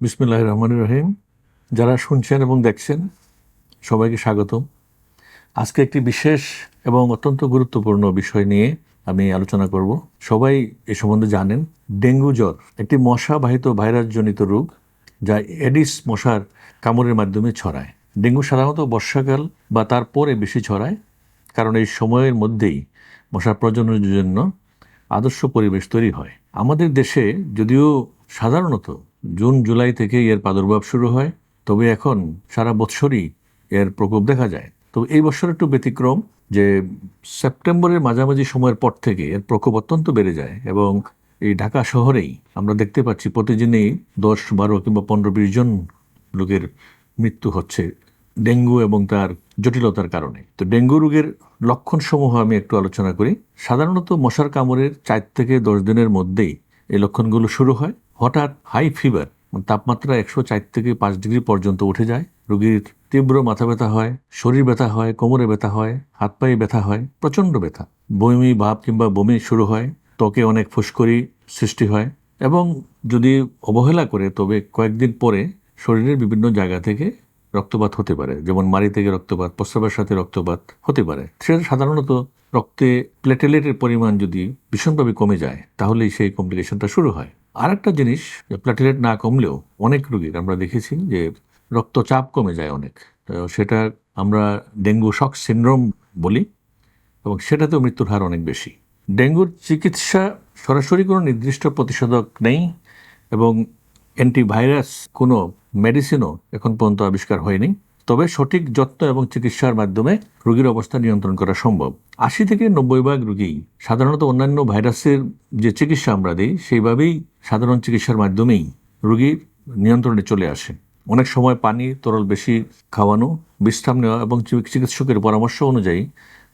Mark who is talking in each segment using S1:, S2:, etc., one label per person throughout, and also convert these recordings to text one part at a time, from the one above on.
S1: বিসমিল্লাহ রহমান রহিম। যারা শুনছেন এবং দেখছেন, সবাইকে স্বাগতম। আজকে একটি বিশেষ এবং অত্যন্ত গুরুত্বপূর্ণ বিষয় নিয়ে আমি আলোচনা করব। সবাই এ সম্বন্ধে জানেন, ডেঙ্গু জ্বর একটি মশাবাহিত ভাইরাসজনিত রোগ যা এডিস মশার কামড়ের মাধ্যমে ছড়ায়। ডেঙ্গু সাধারণত বর্ষাকাল বা তারপরে বেশি ছড়ায়, কারণ এই সময়ের মধ্যেই মশার প্রজননের জন্য আদর্শ পরিবেশ তৈরি হয়। আমাদের দেশে যদিও সাধারণত জুন, জুলাই থেকে এর প্রাদুর্ভাব শুরু হয়। তবে এখন সারা বৎসরই এর প্রকোপ দেখা যায়। তো এই বছর একটু ব্যতিক্রম যে সেপ্টেম্বরের মাঝামাঝি সময়ের পর থেকে এর প্রকোপ অত্যন্ত বেড়ে যায় এবং এই ঢাকা শহরেই আমরা দেখতে পাচ্ছি প্রতিদিনই দশ, বারো কিংবা পনেরো, বিশ জন লোকের মৃত্যু হচ্ছে ডেঙ্গু এবং তার জটিলতার কারণে। তো ডেঙ্গু রোগের লক্ষণসমূহ আমি একটু আলোচনা করি। সাধারণত মশার কামড়ের চার থেকে দশ দিনের মধ্যেই এই লক্ষণগুলো শুরু হয়। হঠাৎ হাই ফিভার তাপমাত্রা একশো চার থেকে পাঁচ ডিগ্রি পর্যন্ত উঠে যায়। রোগীর তীব্র মাথা ব্যথা হয়, শরীর ব্যথা হয়, কোমরে ব্যথা হয়, হাত পায়ে ব্যথা হয়, প্রচণ্ড ব্যথা। বমি, ভাব কিংবা বমি শুরু হয়, ত্বকে অনেক ফুসকরি সৃষ্টি হয় এবং যদি অবহেলা করে, তবে কয়েকদিন পরে শরীরের বিভিন্ন জায়গা থেকে রক্তপাত হতে পারে। যেমন মাড়ি থেকে রক্তপাত, প্রস্রাবের সাথে রক্তপাত হতে পারে। সেটা সাধারণত রক্তে প্লেটেলেটের পরিমাণ যদি ভীষণভাবে কমে যায়, তাহলেই সেই কমপ্লিকেশনটা শুরু হয়। আর একটা জিনিস প্লেটেলেট না কমলেও অনেক রোগীর আমরা দেখেছি যে রক্তচাপ কমে যায় অনেক। সেটা আমরা ডেঙ্গু শক সিনড্রোম বলি এবং সেটাতেও মৃত্যুর হার অনেক বেশি। ডেঙ্গুর চিকিৎসা সরাসরি কোনো নির্দিষ্ট প্রতিষেধক নেই এবং অ্যান্টিভাইরাস কোনো মেডিসিনও এখন পর্যন্ত আবিষ্কার হয়নি। তবে সঠিক যত্ন এবং চিকিৎসার মাধ্যমে রোগীর অবস্থা নিয়ন্ত্রণ করা সম্ভব। আশি থেকে নব্বই ভাগ রোগী সাধারণত অন্যান্য ভাইরাসের যে চিকিৎসা আমরা দিই, সেইভাবেই সাধারণ চিকিৎসার মাধ্যমেই রোগীর নিয়ন্ত্রণে চলে আসে। অনেক সময় পানি, তরল বেশি খাওয়ানো, বিশ্রাম নেওয়া এবং চিকিৎসকের পরামর্শ অনুযায়ী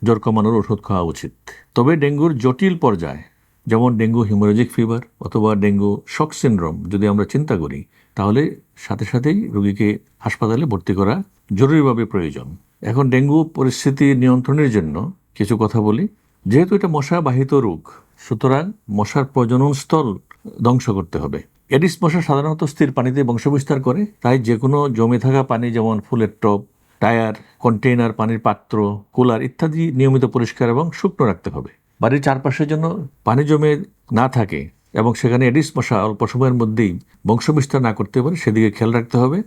S1: জ্বর কমানোর ওষুধ খাওয়া উচিত। তবে ডেঙ্গুর জটিল পর্যায়, যেমন ডেঙ্গু হিমোরেজিক ফিভার অথবা ডেঙ্গু শক সিনড্রোম, যদি আমরা চিন্তা করি তাহলে সাথে সাথেই রোগীকে হাসপাতালে ভর্তি করা জরুরিভাবে প্রয়োজন। এখন ডেঙ্গু পরিস্থিতি নিয়ন্ত্রণের জন্য কিছু কথা বলি। যেহেতু এটা মশাবাহিত রোগ, সুতরাং মশার প্রজনন স্থল ধ্বংস করতে হবে। এডিস মশা সাধারণত স্থির পানিতে বংশবিস্তার করে, তাই যে কোনো জমে থাকা পানি যেমন ফুলের টব, টায়ার, কন্টেইনার, পানির পাত্র, কুলার ইত্যাদি নিয়মিত পরিষ্কার এবং শুকনো রাখতে হবে। বাড়ির চারপাশের জন্য পানি জমে না থাকে এবং সেখানে এডিস মশা অল্প সময়ের মধ্যেই বংশবিস্তার না করতে পারে, সেদিকে খেয়াল রাখতে হবে।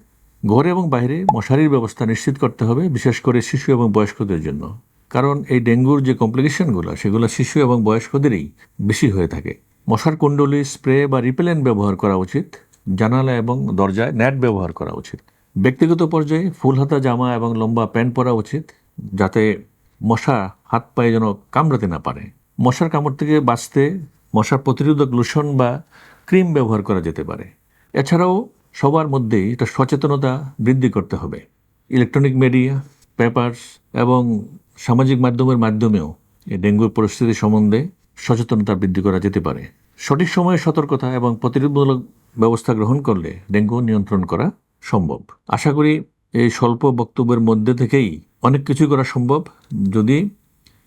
S1: ঘরে এবং বাইরে মশারির ব্যবস্থা নিশ্চিত করতে হবে, বিশেষ করে শিশু এবং বয়স্কদের জন্য। কারণ এই ডেঙ্গুর যে কমপ্লিকেশনগুলো, সেগুলো শিশু এবং বয়স্কদেরই বেশি হয়ে থাকে। মশার কুণ্ডলি, স্প্রে বা রিপেলেন্ট ব্যবহার করা উচিত, জানালা এবং দরজায় নেট ব্যবহার করা উচিত। ব্যক্তিগত পর্যায়ে ফুল হাতা, জামা এবং লম্বা প্যান্ট পরা উচিত, যাতে মশা হাত পায়ে যেন কামড়াতে না পারে। মশার কামড় থেকে বাঁচতে মশার প্রতিরোধক লোশন বা ক্রিম ব্যবহার করা যেতে পারে। এছাড়াও সবার মধ্যেই এটা সচেতনতা বৃদ্ধি করতে হবে। ইলেকট্রনিক মিডিয়া, পেপারস এবং সামাজিক মাধ্যমের মাধ্যমেও এই ডেঙ্গুর পরিস্থিতি সম্বন্ধে সচেতনতা বৃদ্ধি করা যেতে পারে। সঠিক সময়ে সতর্কতা এবং প্রতিরোধমূলক ব্যবস্থা গ্রহণ করলে ডেঙ্গু নিয়ন্ত্রণ করা সম্ভব। আশা করি এই স্বল্প বক্তব্যের মধ্যে থেকেই অনেক কিছুই করা সম্ভব। যদি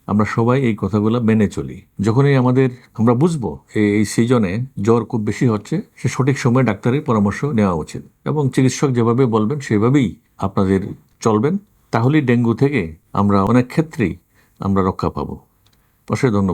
S1: আমরা সবাই এই কথাগুলো মেনে চলি। যখনই আমাদের, আমরা বুঝব এই সিজনে জ্বর খুব বেশি হচ্ছে, সে সঠিক সময়ে ডাক্তারের পরামর্শ নেওয়া উচিত। এবং চিকিৎসক যেভাবে বলবেন, সেভাবেই আপনাদের চলবেন। তাহলেই ডেঙ্গু থেকে আমরা অনেক ক্ষেত্রেই আমরা রক্ষা পাবো। অসংখ্য ধন্যবাদ।